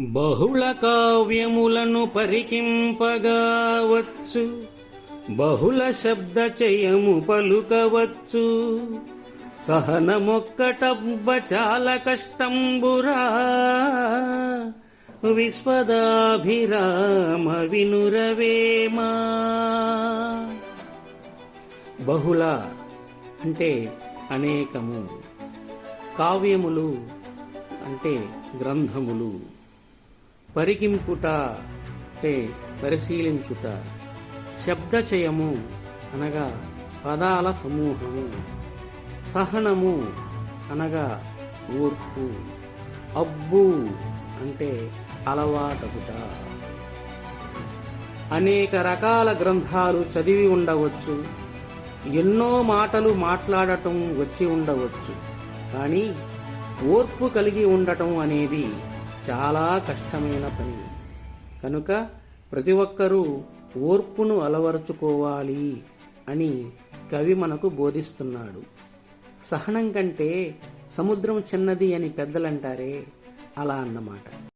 బహుళ కావ్యములను పరికింపగావచ్చు. బహుళ శబ్ద చేయము పలుకవచ్చు. సహనమొక్కటబ్బ చాలా కష్టంబురా. విశ్వదాభిరామ వినురవేమా. బహుళ అంటే అనేకము. కావ్యములు అంటే గ్రంథములు. పరికింపుట అంటే పరిశీలించుట. శబ్దచయము అనగా పదాల సమూహము. సహనము అనగా ఓర్పు. అబ్బు అంటే అలవాటగుట. అనేక రకాల గ్రంథాలు చదివి ఉండవచ్చు. ఎన్నో మాటలు మాట్లాడటం వచ్చి ఉండవచ్చు. కానీ ఓర్పు కలిగి ఉండటం అనేది చాలా కష్టమైన పని. కనుక ప్రతి ఒక్కరూ ఓర్పును అలవరుచుకోవాలి అని కవి మనకు బోధిస్తున్నాడు. సహనం కంటే సముద్రం చిన్నది అని పెద్దలంటారే? అలా అన్నమాట.